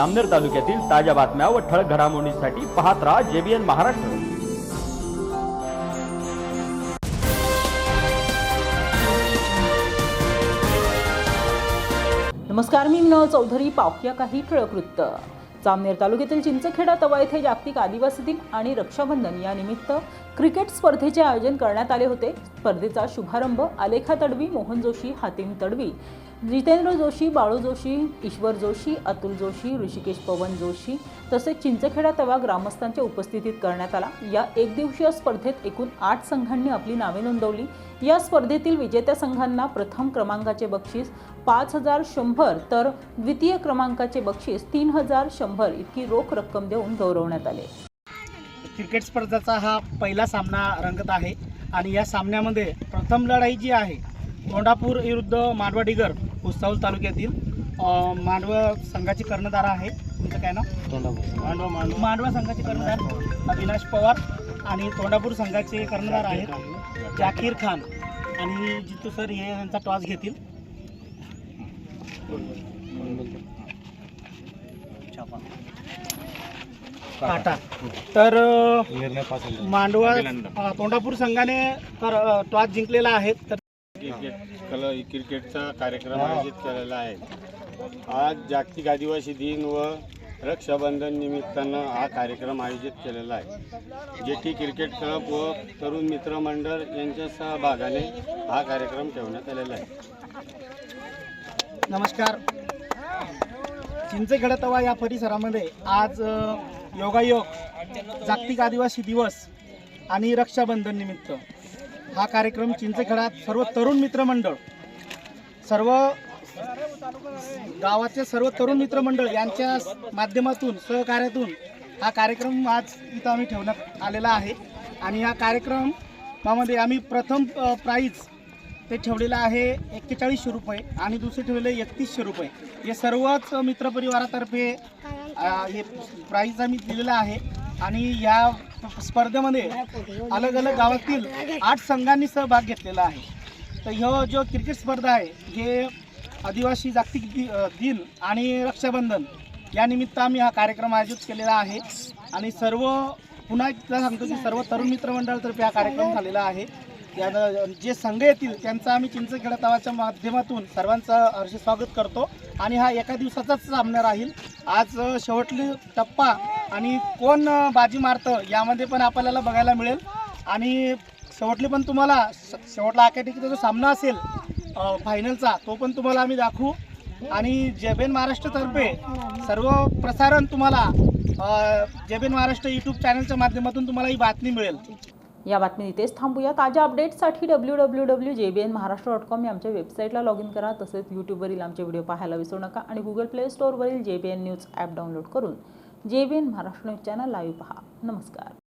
आमनेर तालुक्यातील ताज्या बातम्या व ठळक घडामोडींसाठी पाहत राहा जेबीएन महाराष्ट्र. नमस्कार मी विनोद चौधरी. पावक्या काही ठळक वृत्त. जामनेर तालुक्यातील चिंचखेडा तवा येथे जागतिक आदिवासी दिन आणि रक्षाबंधन या निमित्त क्रिकेट स्पर्धेचे आयोजन करण्यात आले होते. स्पर्धेचा शुभारंभ आलेखा तडवी मोहन जोशी हातीम तडवी. जितेंद्र जोशी बाळू जोशी ईश्वर जोशी अतुल जोशी ऋषिकेश पवन जोशी तसेच चिंचखेडा तवा ग्रामस्थांच्या उपस्थितीत करण्यात आला. या एकदिवसीय स्पर्धेत एकूण आठ संघांनी आपली नावे नोंदवली. या स्पर्धेतील विजेत्या संघांना प्रथम क्रमांकाचे बक्षीस पाच हजार शंभर तर द्वितीय क्रमांकाचे बक्षीस तीन हजार शंभर इतकी रोख रक्कम देऊन गौरवण्यात आले. क्रिकेट स्पर्धेचा हा पहिला सामना रंगत आहे आणि या सामन्यामध्ये प्रथम लढाई जी आहे तोंडापूर विरुद्ध मांडवा डिगर भुसावळ तालुक्यातील मांडवा संघाची कर्णधार आहे. तुमचं काय नाव? मांडवा मांडवा. मांडवा संघाचे कर्णधार अविनाश पवार आणि तोंडापूर संघाचे कर्णधार आहेत जाकीर खान. आणि जितू सर हे यांचा टॉस घेतील. काटा. तर मांडवा तोंडापूर संघाने टॉस जिंकलेला आहे. तर क्रिकेट कल क्रिकेटचा कार्यक्रम आयोजित केलेला आहे. आज जागतिक आदिवासी दिन व रक्षाबंधन निमित्तानं हा कार्यक्रम आयोजित केलेला आहे. जेटी क्रिकेट क्लब व तरुण मित्र मंडळ यांच्या सहभागाने हा कार्यक्रम ठेवण्यात आलेला आहे. नमस्कार. चिंचखेडा तवा या परिसरामध्ये आज योगायोग जागतिक आदिवासी दिवस आणि रक्षाबंधन निमित्त. हा कार्यक्रम चिंचखेडात सर्व तरुण मित्रमंडळ सर्व गावाचे सर्व तरुण मित्रमंडळ यांच्या माध्यमातून सहकार्यातून हा कार्यक्रम आज इथं आम्ही ठेवण्यात आलेला आहे. आणि हा कार्यक्रमामध्ये आम्ही प्रथम प्राईज ते ठेवलेलं आहे एक्केचाळीसशे रुपये आणि दुसरे ठेवलेले एकतीसशे रुपये. हे सर्वच मित्रपरिवारातर्फे हे प्राईज आम्ही दिलेलं आहे. आणि या स्पर्धेमध्ये अलग अलग गावातील आठ संघांनी सहभाग घेतलेला आहे. तर ह्यो जो क्रिकेट स्पर्धा आहे हे आदिवासी जागतिक दि- दिन आणि रक्षाबंधन या निमित्त आम्ही हा कार्यक्रम आयोजित केलेला आहे. आणि सर्व पुन्हा एकदा सांगतो की सर्व तरुण मित्र मंडळातर्फे हा कार्यक्रम झालेला आहे. या जे संघ येतील त्यांचा आम्ही चिंचखेडा तवाच्या माध्यमातून सर्वांचं हर्ष स्वागत करतो. आणि हा एका दिवसाचाच सामना राहील. आज शेवटली टप्पा आणि कोण बाजी मारतं यामध्ये पण आपल्याला बघायला मिळेल. आणि शेवटली पण तुम्हाला शेवटला अकॅडमीचा जो सामना असेल फायनलचा तो पण तुम्हाला आम्ही दाखवू. आणि जेबेन महाराष्ट्रतर्फे सर्व प्रसारण तुम्हाला जेबेन महाराष्ट्र यूट्यूब चॅनलच्या माध्यमातून तुम्हाला ही बातमी मिळेल. या बातमी इथेच थांबूया. ताज्या अपडेट्ससाठी W W W J B N Maharashtra dot com या आमच्या वेबसाईटला लॉग इन करा. तसेच यूट्यूबवरील आमचे व्हिडिओ पाहायला विसरू नका. आणि Google play स्टोअरवरील J B N news app download करून J B N Maharashtra news channel live पहा. नमस्कार.